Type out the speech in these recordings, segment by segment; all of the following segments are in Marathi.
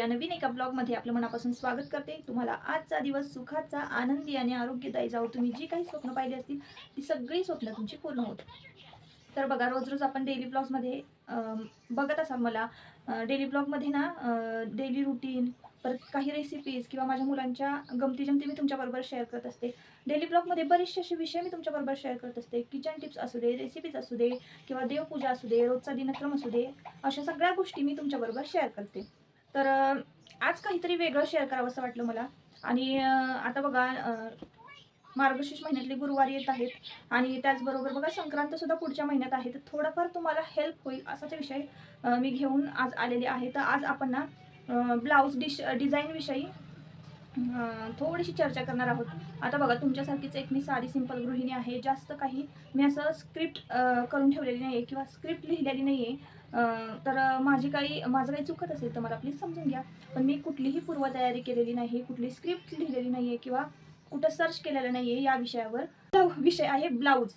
या नवीन एका ब्लॉगमध्ये आपलं मनापासून स्वागत करते. तुम्हाला आजचा दिवस सुखाचा आनंदी आणि आरोग्यदायी जाऊ तुम्ही जी काही स्वप्न पाहिली असतील ती सगळी स्वप्न तुमची पूर्ण होत तर बघा रोज रोज आपण डेली ब्लॉग्समध्ये बघत असाल मला डेली ब्लॉगमध्ये ना डेली रुटीन परत काही रेसिपीज किंवा माझ्या मुलांच्या गमती जमती मी तुमच्याबरोबर शेअर करत असते. डेली ब्लॉगमध्ये बरेचसे असे विषय मी तुमच्याबरोबर शेअर करत असते. किचन टिप्स असू दे रेसिपीज असू दे किंवा देवपूजा असू दे रोजचा दिनक्रम असू दे अशा सगळ्या गोष्टी मी तुमच्याबरोबर शेअर करते. तर आज काहीतरी वेगळं शेअर करावं असं वाटलं मला. आणि आता बघा मार्गशीर्ष महिन्यातले गुरुवार येत आहेत. आणि त्याचबरोबर बघा संक्रांत सुद्धा पुढच्या महिन्यात आहे. तर थोडाफार तुम्हाला हेल्प होईल असाच विषय मी घेऊन आज आलेले आहे. तर आज आपण ना ब्लाऊज डिश डिझाईनविषयी थोडीशी चर्चा करणार आहोत. आता बघा तुमच्यासारखीच एक मी साधी सिंपल गृहिणी आहे. जास्त काही मी असं स्क्रिप्ट करून ठेवलेली नाही आहे किंवा स्क्रिप्ट लिहिलेली नाही आहे तर माझी काही माझं काही चुकत असेल तर मला प्लीज समजून घ्या. पण मी कुठलीही पूर्वतयारी केलेली नाही कुठली स्क्रिप्ट लिहिलेली नाही आहे किंवा कुठं सर्च केलेलं नाही आहे या विषयावर. विषय आहे ब्लाऊज.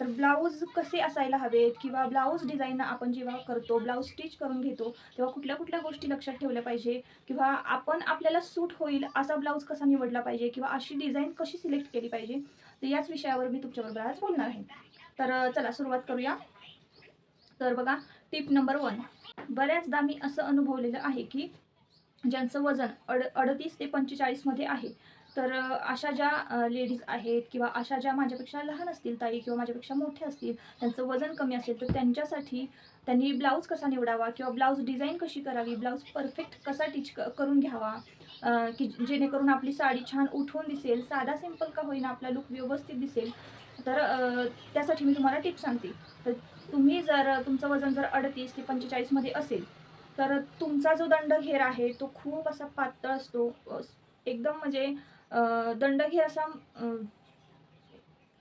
तर ब्लाऊज कसे असायला हवेत किंवा ब्लाऊज डिझाईन आपण जेव्हा करतो ब्लाऊज स्टिच करून घेतो तेव्हा कुठल्या कुठल्या गोष्टी लक्षात ठेवल्या पाहिजे? किंवा आपण आपल्याला सूट होईल असा ब्लाऊज कसा निवडला पाहिजे? किंवा अशी डिझाईन कशी सिलेक्ट केली पाहिजे? तर याच विषयावर मी तुमच्याबरोबर आज बोलणार आहे. तर चला सुरुवात करूया. तर बघा टिप नंबर वन बऱ्याचदा मी असं अनुभवलेलं आहे की ज्यांचं वजन अड अडतीस ते पंचेचाळीसमध्ये आहे तर अशा ज्या लेडीज आहेत किंवा अशा ज्या माझ्यापेक्षा लहान असतील ताई किंवा माझ्यापेक्षा मोठे असतील त्यांचं वजन कमी असेल तर त्यांच्यासाठी त्यांनी ब्लाऊज कसा निवडावा किंवा ब्लाऊज डिझाईन कशी करावी ब्लाऊज परफेक्ट कसा टिच क करून घ्यावा की जेणेकरून आपली साडी छान उठून दिसेल साधा सिंपल का होईना आपला लुक व्यवस्थित दिसेल तर त्यासाठी मी तुम्हाला टिप सांगते. तर तुम्ही जर तुमचं वजन जर अडतीस ते पंचेचाळीसमध्ये असेल तर तुमचा जो दंडघेर आहे तो खूप असा पातळ असतो. एकदम म्हणजे दंडघेर असा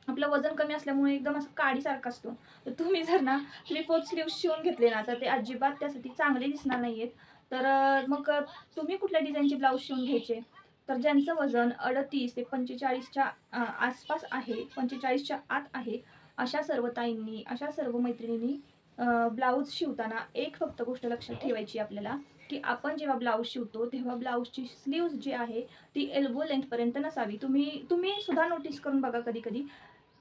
आपलं वजन कमी असल्यामुळे एकदम असं काडीसारखा असतो. तर तुम्ही जर ना थ्री फोर्थ स्लीव्ह शिवून घेतले ना तर ते अजिबात त्यासाठी चांगले दिसणार नाही आहेत तर मग तुम्ही कुठल्या डिझाईनचे ब्लाऊज शिवून घ्यायचे? तर ज्यांचं वजन अडतीस ते पंचेचाळीसच्या आसपास आहे पंचेचाळीसच्या आत आहे अशा सर्व ताईंनी अशा सर्व मैत्रिणींनी ब्लाऊज शिवताना एक फक्त गोष्ट लक्षात ठेवायची आपल्याला की आपण जेव्हा ब्लाऊज शिवतो तेव्हा ब्लाऊजची स्लीव्ज जी आहे ती एल्बो लेंथपर्यंत नसावी. तुम्ही तुम्ही सुद्धा नोटीस करून बघा कधी कधी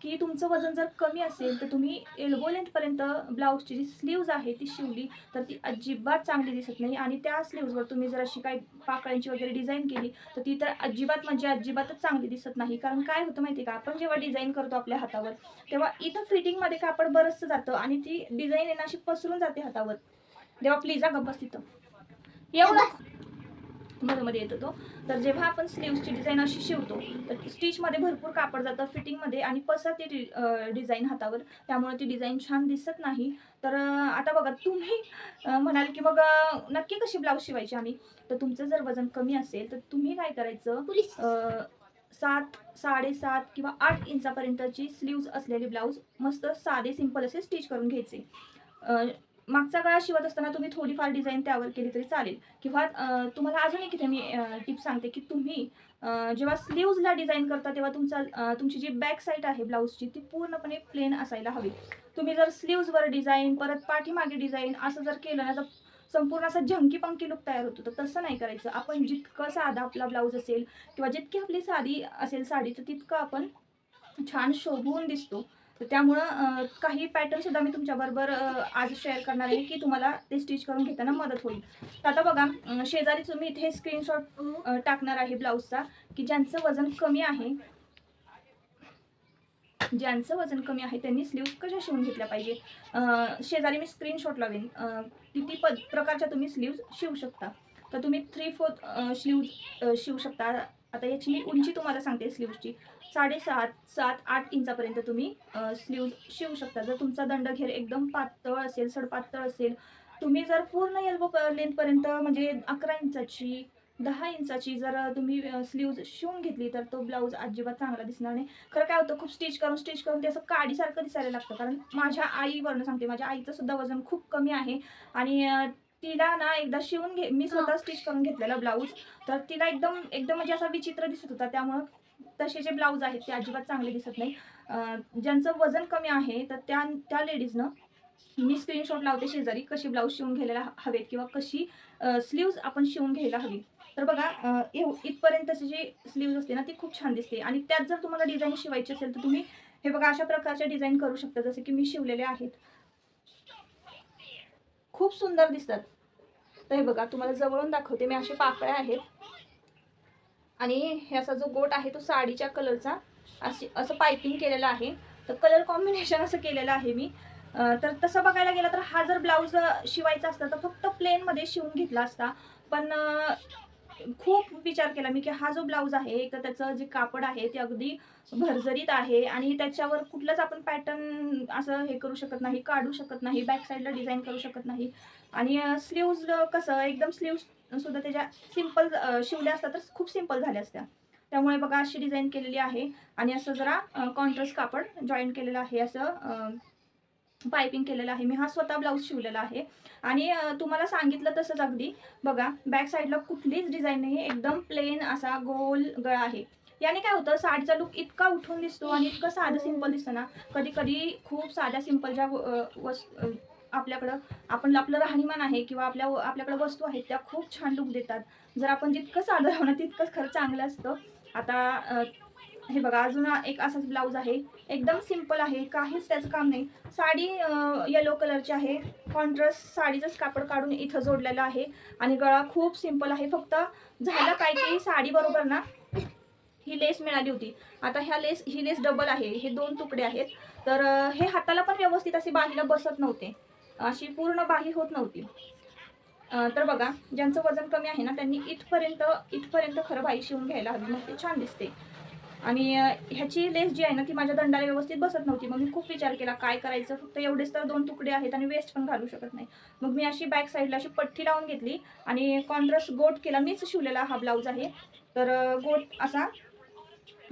की तुमचं वजन जर कमी असेल तर तुम्ही एल्बो लेंथपर्यंत ब्लाऊजची जी स्लीव्ज आहे ती शिवली तर ती अजिबात चांगली दिसत नाही. आणि त्या स्लीव्जवर तुम्ही जर अशी काही पाकळ्यांची वगैरे डिझाईन केली तर ती तर अजिबात म्हणजे अजिबातच चांगली दिसत नाही. कारण काय होतं माहिती आहे का आपण जेव्हा डिझाईन करतो आपल्या हातावर तेव्हा इथं फिटिंगमध्ये कापड बरंचसं जातं आणि ती डिझाईन येणं अशी पसरून जाते हातावर. तेव्हा प्लीज गप्प बस तिथं. एवढं मध्ये मध्ये येतो तो तर जेव्हा आपण स्लीव्सची डिझाईन अशी शिवतो तर स्टिचमध्ये भरपूर कापड जातं फिटिंगमध्ये आणि पसरते ती डिझाईन हातावर. त्यामुळे ती डिझाईन छान दिसत नाही. तर आता बघा तुम्ही म्हणाल की मग नक्की कशी ब्लाऊज शिवायची आम्ही? तर तुमचं जर वजन कमी असेल तर तुम्ही काय करायचं? सात साडेसात किंवा आठ इंचापर्यंतची स्लीव्ज असलेले ब्लाऊज मस्त साधे सिंपल असे स्टिच करून घ्यायचे. मागचा गळा शिवत असताना तुम्ही थोडीफार डिझाईन त्यावर केली तरी चालेल. किंवा तुम्हाला अजून एक इथे मी टिप सांगते की तुम्ही जेव्हा स्लीव्जला डिझाईन करता तेव्हा तुमचा तुमची जी बॅक साईड आहे ब्लाऊजची ती पूर्णपणे प्लेन असायला हवी. तुम्ही जर स्लीव्जवर डिझाईन परत पाठीमागे डिझाईन असं जर केलं ना तर संपूर्ण असा झंकी पंकी लुक तयार होतो. तर तसं नाही करायचं. आपण जितकं साधा आपला ब्लाऊज असेल किंवा जितकी आपली साधी असेल साडी तर तितकं आपण छान शोभून दिसतो. तर त्यामुळं काही पॅटर्नसुद्धा मी तुमच्याबरोबर आज शेअर करणार आहे की तुम्हाला ते स्टिच करून घेताना मदत होईल. तर आता बघा शेजारीच मी इथे स्क्रीनशॉट टाकणार आहे ब्लाऊजचा की ज्यांचं वजन कमी आहे ज्यांचं वजन कमी आहे त्यांनी स्लीव्ह कशा शिवून घेतल्या पाहिजे? शेजारी मी स्क्रीनशॉट लावेन. किती पद प्रकारच्या तुम्ही स्लीव्ज शिवू शकता? तर तुम्ही थ्री फोर्थ स्लीव्ज शिवू शकता. आता याची मी उंची तुम्हाला सांगते स्लीव्जची साडेसात सात आठ इंचापर्यंत तुम्ही स्लीव्ज शिवू शकता. जर तुमचा दंडघेर एकदम पातळ असेल सडपातळ असेल तुम्ही जर पूर्ण एल्बो लेंथपर्यंत म्हणजे अकरा इंचाची दहा इंचाची जर तुम्ही स्लीव्ज शिवून घेतली तर तो ब्लाऊज अजिबात चांगला दिसणार नाही. खरं काय होतं खूप स्टिच करून स्टिच करून ते असं काडीसारखं दिसायला लागतं. कारण माझ्या आईवरनं सांगते माझ्या आईचं सुद्धा वजन खूप कमी आहे. आणि तिला ना एकदा शिवून घे मी स्वतः स्टिच करून घेतलेला ब्लाऊज तर तिला एकदम एकदम म्हणजे असा विचित्र दिसत होता. त्यामुळं तसे जे ब्लाऊज आहेत ते अजिबात चांगले दिसत नाही ज्यांचं वजन कमी आहे तर त्या त्या लेडीजनं मी स्क्रीनशॉट लावते शेजारी कशी ब्लाऊज शिवून घ्यायला हवेत किंवा कशी स्लीव्ज आपण शिवून घ्यायला हवी. तर बघा येऊ एव- इथपर्यंतची जी स्लीव्ज असते ना ती खूप छान दिसते. आणि त्यात जर तुम्हाला डिझाईन शिवायची असेल तर तुम्ही हे बघा अशा प्रकारच्या डिझाईन करू शकता जसे की मी शिवलेले आहेत. खूप सुंदर दिसतात. तर हे बघा तुम्हाला जवळून दाखवते मी असे पाकळ्या आहेत. आणि ह्याचा जो गोट आहे तो साडीच्या कलरचा अशी असं पायपिंग केलेलं आहे. तर कलर कॉम्बिनेशन असं केलेलं आहे मी. तर तसं बघायला गेलं तर हा जर ब्लाऊज शिवायचा असता तर फक्त प्लेनमध्ये शिवून घेतला असता. पण खूप विचार केला मी की हा जो ब्लाऊज आहे एक तर त्याचं जे कापड आहे ते अगदी भरजरीत आहे आणि त्याच्यावर कुठलंच आपण पॅटर्न असं हे करू शकत नाही काढू शकत नाही बॅक साईडला डिझाईन करू शकत नाही. आणि स्लीव्ज कसं एकदम स्लीव्ज सुद्धा त्याच्या सिंपल शिवल्या असतात तर खूप सिंपल झाल्या असत्या. त्यामुळे बघा अशी डिझाईन केलेली आहे. आणि असं जरा कॉन्ट्रास्ट कापड जॉईन केलेलं आहे. असं पायपिंग केलेलं आहे. मी हा स्वतः ब्लाऊज शिवलेला आहे. आणि तुम्हाला सांगितलं तसंच अगदी. बघा बॅक साईडला कुठलीच डिझाईन नाही एकदम प्लेन असा गोल गळा आहे. याने काय होतं साडीचा लुक इतका उठून दिसतो आणि इतकं साधं सिंपल दिसतं ना. कधी कधी खूप साध्या सिंपल ज्या वस आपल्याकडं आपण आपलं राहणीमान आहे किंवा आपल्या आपल्याकडं वस्तू आहेत त्या खूप छान लुक देतात. जर आपण जितकं साधं राहणं तितकंच खरं चांगलं असतं. आता हे बघा अजून एक असाच ब्लाऊज आहे. एकदम सिंपल आहे काहीच त्याचं काम नाही. साडी येलो कलरची आहे. कॉन्ट्रास्ट साडीचंच कापड काढून इथं जोडलेलं आहे. आणि गळा खूप सिंपल आहे. फक्त झालं काय की साडी बरोबर ना ही लेस मिळाली होती. आता ह्या लेस ही लेस डबल आहे. हे दोन तुकडे आहेत. तर हे हाताला पण व्यवस्थित असे बाहीला बसत नव्हते. अशी पूर्ण बाही होत नव्हती. तर बघा ज्यांचं वजन कमी आहे ना त्यांनी इथपर्यंत इथपर्यंत खरं बाई शिवून घ्यायला हवी मग ते छान दिसते. आणि ह्याची लेस जी आहे ना ती माझ्या दंडाला व्यवस्थित बसत नव्हती. मग मी खूप विचार केला काय करायचं? फक्त एवढेच तर दोन तुकडे आहेत आणि वेस्ट पण घालू शकत नाही. मग मी अशी बॅक साईडला अशी पट्टी लावून घेतली आणि कॉन्ट्रास्ट गोट केला. मीच शिवलेला हा ब्लाऊज आहे. तर गोट असा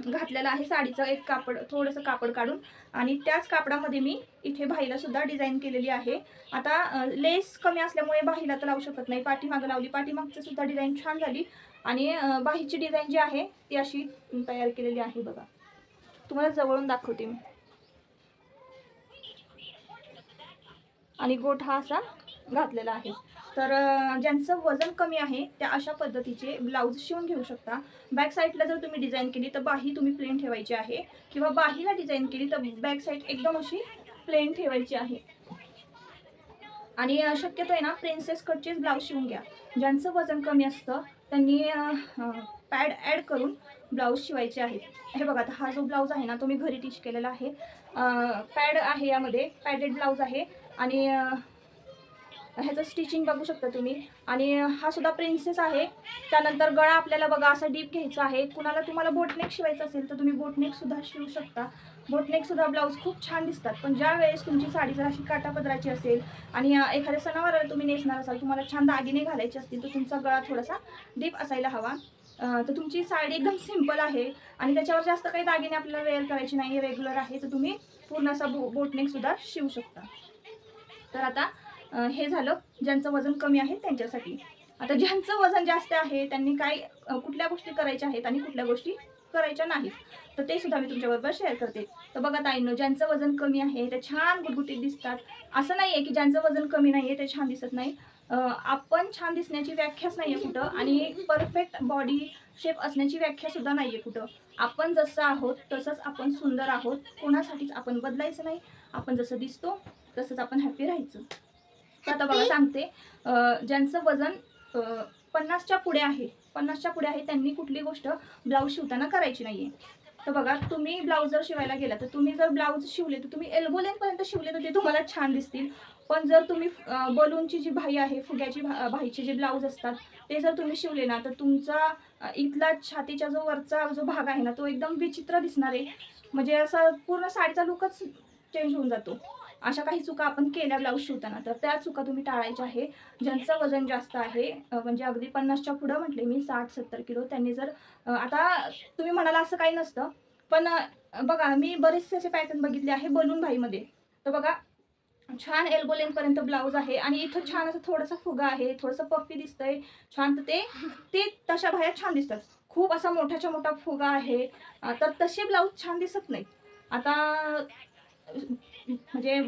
घातलेला आहे. साडीचं एक कापड थोडंसं कापड काढून आणि त्याच कापडामध्ये मी इथे बाहीलासुद्धा डिझाईन केलेली आहे. आता लेस कमी असल्यामुळे बाहीला तर लावू शकत नाही. पाठीमागं लावली पाठीमागचं सुद्धा डिझाईन छान झाली. आणि बाहीची डिझाईन जी आहे ती अशी तयार केलेली आहे बघा. तुम्हाला जवळून दाखवते मी. आणि गोठ हा असा घातलेला आहे. तर ज्यांचं वजन कमी आहे त्या अशा पद्धतीचे ब्लाऊज शिवून घेऊ शकता. बॅक साईडला जर तुम्ही डिझाईन केली तर बाही तुम्ही प्लेन ठेवायची आहे. किंवा बाहीला डिझाईन केली तर बॅक साईड एकदम अशी प्लेन ठेवायची आहे. आणि शक्यतो आहे ना प्रिन्सेस कटचेच ब्लाऊज शिवून घ्या. ज्यांचं वजन कमी असतं त्यांनी पॅड ॲड करून ब्लाऊज शिवायचे आहेत. हे बघा आता हा जो ब्लाऊज आहे ना तो मी घरी टिच केलेला आहे. पॅड आहे यामध्ये पॅडेड ब्लाऊज आहे. आणि ह्याचं स्टिचिंग बघू शकता तुम्ही. आणि हा सुद्धा प्रिन्सेस आहे. त्यानंतर गळा आपल्याला बघा असा डीप घ्यायचा आहे. कुणाला तुम्हाला बोटनेक शिवायचं असेल तर तुम्ही बोटनेकसुद्धा शिवू शकता. बोटनेकसुद्धा ब्लाऊज खूप छान दिसतात. पण ज्या वेळेस तुमची साडी जर अशी काटापदराची असेल आणि एखाद्या सणावाराला तुम्ही नेसणार असाल तुम्हाला छान दागिने घालायचे असतील तर तुमचा गळा थोडासा डीप असायला हवा. तर तुमची साडी एकदम सिंपल आहे. आणि त्याच्यावर जास्त काही दागिने आपल्याला वेअर करायची नाही रेग्युलर आहे तर तुम्ही पूर्ण असा बो बोटनेकसुद्धा शिवू शकता. तर आता हे झालं. ज्यांचं वजन कमी आहे त्यांच्यासाठी. आता ज्यांचं वजन जास्त आहे त्यांनी काय कुठल्या गोष्टी करायच्या आहेत आणि कुठल्या गोष्टी करायच्या नाहीत. तर ते सुद्धा मी तुमच्याबरोबर शेअर करते. तर बघा ताईंनो ज्यांचं वजन कमी आहे ते छान गुटगुटीत दिसतात. असं नाही आहे की ज्यांचं वजन कमी नाही आहे ते छान दिसत नाही. आपण छान दिसण्याची व्याख्याच नाही आहे कुठं आणि परफेक्ट बॉडी शेप असण्याची व्याख्यासुद्धा नाही आहे कुठं. आपण जसं आहोत तसंच आपण सुंदर आहोत. कोणासाठीच आपण बदलायचं नाही. आपण जसं दिसतो तसंच आपण हॅपी राहायचं. आता बघा सांगते. ज्यांचं वजन पन्नासच्या पुढे आहे पन्नासच्या पुढे आहे त्यांनी कुठली गोष्ट ब्लाऊज शिवताना करायची नाही आहे तर बघा तुम्ही ब्लाऊज जर शिवायला गेला तर तुम्ही जर ब्लाऊज शिवले तर तुम्ही एल्बो पर्यंत शिवले तर ते तुम्हाला छान दिसतील. पण जर तुम्ही बलूनची जी भाई आहे फुग्याची भा भाईचे जे ब्लाऊज असतात ते जर तुम्ही शिवले ना तर तुमचा इथला छातीचा जो वरचा जो भाग आहे ना तो एकदम विचित्र दिसणार आहे. म्हणजे असं पूर्ण साडीचा लुकच चेंज होऊन जातो. अशा काही चुका आपण केल्या ब्लाऊज शिवताना तर त्या चुका तुम्ही टाळायच्या आहे. ज्यांचं वजन जास्त आहे म्हणजे अगदी पन्नासच्या पुढं म्हटले मी साठ सत्तर किलो त्यांनी जर आता तुम्ही म्हणाला असं काही नसतं. पण बघा मी बरेचसे असे पॅटर्न बघितले आहे बलून भाईमध्ये तर बघा छान एल्बो पर्यंत ब्लाऊज आहे आणि इथं छान असं थोडासा फुगा आहे थोडंसं पफी दिसतंय छान तर ते ते तशा बाहेर छान दिसतात. खूप असा मोठाच्या मोठा फुगा आहे. तर तसे ब्लाऊज छान दिसत नाहीत. आता म्हणजे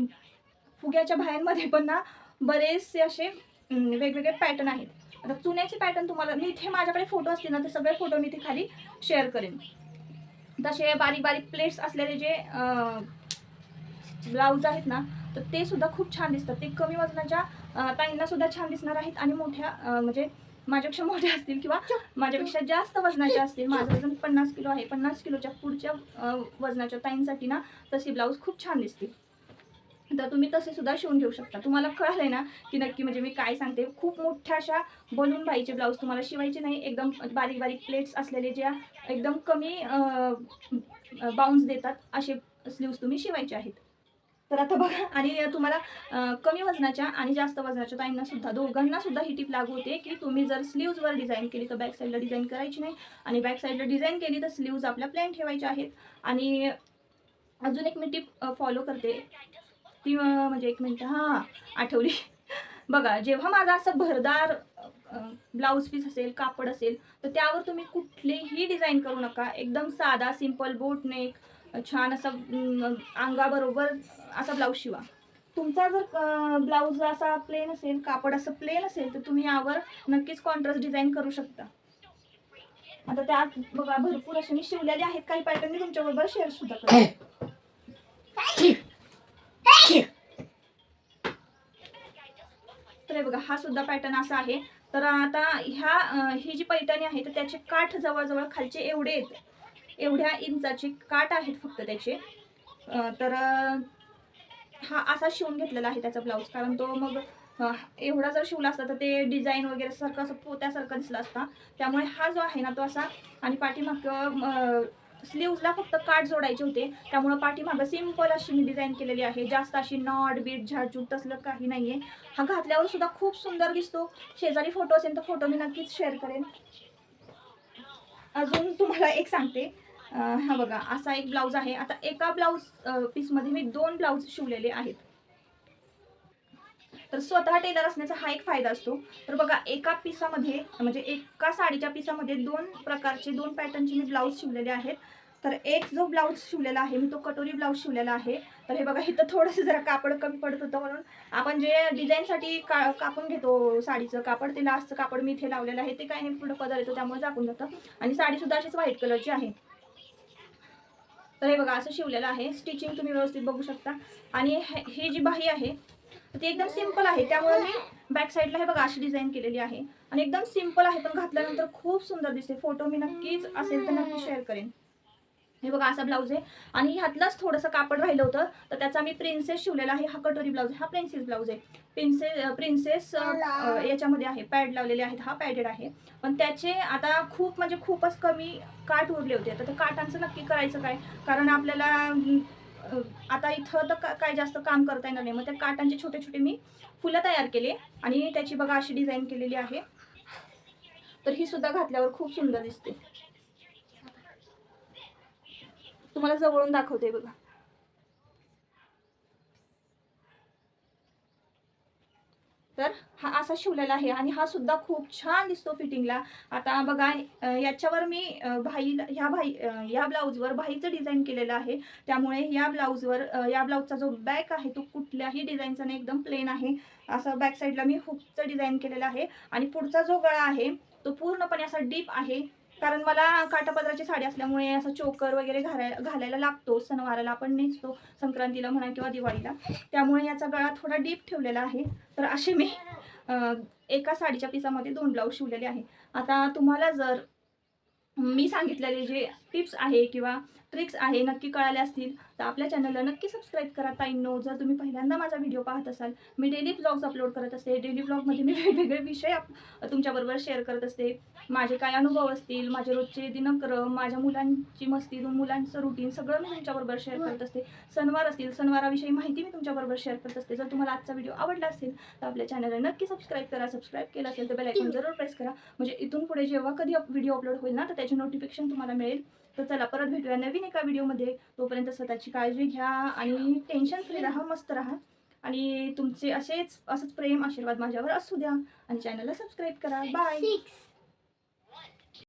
फुग्याच्या बाहेरमध्ये पण ना बरेचसे असे वेगवेगळे पॅटर्न आहेत. आता चुन्याचे पॅटर्न तुम्हाला मी इथे माझ्याकडे फोटो असतील ना ते सगळे फोटो मी इथे खाली शेअर करेन. तसे बारीक बारीक प्लेट्स असलेले जे ब्लाऊज आहेत ना तर ते सुद्धा खूप छान दिसतात. ते कमी वजनाच्या ताईंना सुद्धा छान दिसणार आहेत आणि मोठ्या म्हणजे माझ्यापेक्षा मोठ्या असतील किंवा माझ्यापेक्षा जास्त वजनाच्या असतील. माझं वजन पन्नास किलो आहे. पन्नास किलोच्या पुढच्या वजनाच्या ताईंसाठी ना तसे ब्लाऊज खूप छान दिसतील. तर तुम्ही तसे सुद्धा शिवून घेऊ शकता. तुम्हाला कळलंय ना की नक्की म्हणजे मी काय सांगते. खूप मोठ्या अशा बलून बाईचे ब्लाऊज तुम्हाला शिवायचे नाही. एकदम बारीक बारीक प्लेट्स असलेले ज्या एकदम कमी बाउन्स देतात असे स्लीव्स तुम्ही शिवायचे आहेत. तर आता बघा आणि तुम्हाला कमी वजनाच्या आणि जास्त वजनाच्या ताईंना सुद्धा दोघांना सुद्धा ही टीप लागू होते की तुम्ही जर स्लीव्जवर डिझाईन केली तर बॅक साईडला डिझाईन करायची नाही आणि बॅक साईडला डिझाईन केली तर स्लीव्ज आपल्या प्लॅन ठेवायच्या आहेत. आणि अजून एक मी टीप फॉलो करते. ती म्हणजे एक मिनटं हां आठवली. बघा जेव्हा माझा असं भरदार ब्लाऊज पीस असेल कापड असेल तर त्यावर तुम्ही कुठलीही डिझाईन करू नका. एकदम साधा सिंपल बोट नेक छान असा अंगाबरोबर असा ब्लाऊज शिवा. तुमचा जर ब्लाऊज असा प्लेन असेल कापड असं प्लेन असेल तर तुम्ही यावर नक्कीच कॉन्ट्रास्ट डिझाईन करू शकता. आता त्यात बघा भरपूर असे मी शिवलेले आहेत काही पॅटर्न मी तुमच्याबरोबर शेअर सुद्धा करते तर बघा हा सुद्धा पॅटर्न असा आहे. तर आता ह्या ही जी पैठणी आहे तर त्याचे काठ जवळजवळ खालचे एवढे आहेत एवढ्या इंचाचे काठ आहेत फक्त त्याचे. तर हा असा शिवून घेतलेला आहे त्याचा ब्लाऊज. कारण तो मग एवढा जर शिवला असता तर ते डिझाईन वगैरे सारखं असं पोत्यासारखं दिसला असता. त्यामुळे हा जो आहे ना तो असा आणि पाठीमाग स्लीव्सला फक्त काठ जोडायचे होते. त्यामुळं पाठीमागं सिंपल अशी मी डिझाईन केलेली आहे. जास्त अशी नॉट बीट झाडझूड तसलं काही नाहीये. हा घातल्यावर सुद्धा खूप सुंदर दिसतो. शेजारी फोटो असेल तर फोटो मी नक्कीच शेअर करेन. अजून तुम्हाला एक सांगते. हा बघा असा एक ब्लाऊज आहे. आता एका ब्लाऊज पीसमध्ये मी दोन ब्लाऊज शिवलेले आहेत. तर स्वतः टेलर असण्याचा हा एक फायदा असतो. तर बघा एका पिसामध्ये म्हणजे एका साडीच्या पिसामध्ये दोन प्रकारचे दोन पॅटर्नचे मी ब्लाऊज शिवलेले आहेत. तर एक जो ब्लाऊज शिवलेला आहे मी तो कटोरी ब्लाऊज शिवलेला आहे. तर हे बघा इथं थोडंसं जरा कापड कमी पडत होतं म्हणून आपण जे डिझाईनसाठी का कापून घेतो साडीचं कापड ते लास्टचं कापड मी इथे लावलेलं आहे ते काय नाही पुढं पदर येतो त्यामुळे झाकून जातं. आणि साडीसुद्धा अशीच व्हाईट कलरची आहे. तर हे बघा असं शिवलेलं आहे. स्टिचिंग तुम्ही व्यवस्थित बघू शकता. आणि हे जी बाही आहे ती एकदम सिंपल आहे. त्यामुळे मी बॅक साईडला हे बघा अशी डिझाईन केलेली आहे. आणि एकदम सिंपल आहे पण घातल्यानंतर खूप सुंदर दिसते. फोटो मी नक्कीच असेल तर नक्की शेअर करेन. हे बघा असा ब्लाऊज आहे. आणि ह्यातलंच थोडंसं कापड राहिलं होतं तर त्याचा मी प्रिन्सेस शिवलेला आहे. हा कटोरी ब्लाऊज आहे. हा प्रिन्सेस ब्लाऊज आहे. प्रिन्सेस प्रिन्सेस याच्यामध्ये आहे. पॅड लावलेले आहेत. हा पॅडेड आहे. पण त्याचे आता खूप म्हणजे खूपच कमी काठ उरले होते. तर त्या काठांचं नक्की करायचं काय? कारण आपल्याला आता इथं तर काय जास्त काम करता येणार नाही. मग त्या काठांचे छोटे छोटे मी फुलं तयार केले. आणि त्याची बघा अशी डिझाईन केलेली आहे. तर ही सुद्धा घातल्यावर खूप सुंदर दिसते. तुम्हाला जवळून दाखवते बघा. तर हा असा शिवलेला आहे आणि हा सुद्धा खूप छान दिसतो फिटिंगला. आता बघा याच्यावर मी भाई ह्या भाई या ब्लाऊजवर भाईचं डिझाईन केलेलं आहे. त्यामुळे या ब्लाऊजवर या ब्लाऊजचा जो बॅक आहे तो कुठल्याही डिझाईनचा नाही एकदम प्लेन आहे. असं बॅक साईडला मी हुकचं डिझाईन केलेलं आहे. आणि पुढचा जो गळा आहे तो पूर्णपणे असा डीप आहे. कारण मला काठापदराची साडी असल्यामुळे असं चोकर वगैरे घालायला घालायला लागतो सणवाराला आपण नेसतो संक्रांतीला म्हणा किंवा दिवाळीला. त्यामुळे याचा गळा थोडा डीप ठेवलेला आहे. तर असे मी एका साडीच्या पिसामध्ये दोन ब्लाऊज शिवलेले आहे. आता तुम्हाला जर मी सांगितलेले जे टिप्स आहे किंवा ट्रिक्स आहे नक्की कळाले असतील तर आपल्या चॅनलला नक्की सबस्क्राईब करा. ताईंनो जर तुम्ही पहिल्यांदा माझा व्हिडिओ पाहत असाल मी डेली ब्लॉग्स अपलोड करत असते. डेली ब्लॉगमध्ये मी वेगवेगळे विषय तुमच्याबरोबर शेअर करत असते. माझे काय अनुभव असतील माझे रोजचे दिनक्रम माझ्या मुलांची मस्ती दोन मुलांचं रुटीन सगळं मी तुमच्याबरोबर शेअर करत असते. सणवार असतील सणवाराविषयी माहिती मी तुमच्याबरोबर शेअर करत असते. जर तुम्हाला आजचा व्हिडिओ आवडला असेल तर आपल्या चॅनलला नक्की सबस्क्राईब करा. सबस्क्राईब केलं असेल तर बेल आयकॉन जरूर प्रेस करा. म्हणजे इथून पुढे जेव्हा कधी व्हिडिओ अपलोड होईल ना तर त्याचे नोटिफिकेशन तुम्हाला मिळेल. तर चला परत भेटूया नवीन एका व्हिडिओमध्ये. तोपर्यंत स्वतःची काळजी घ्या आणि टेन्शन फ्री राहा मस्त राहा. आणि तुमचे असेच असंच प्रेम आशीर्वाद माझ्यावर असू द्या. आणि चॅनलला सबस्क्राईब करा. बाय.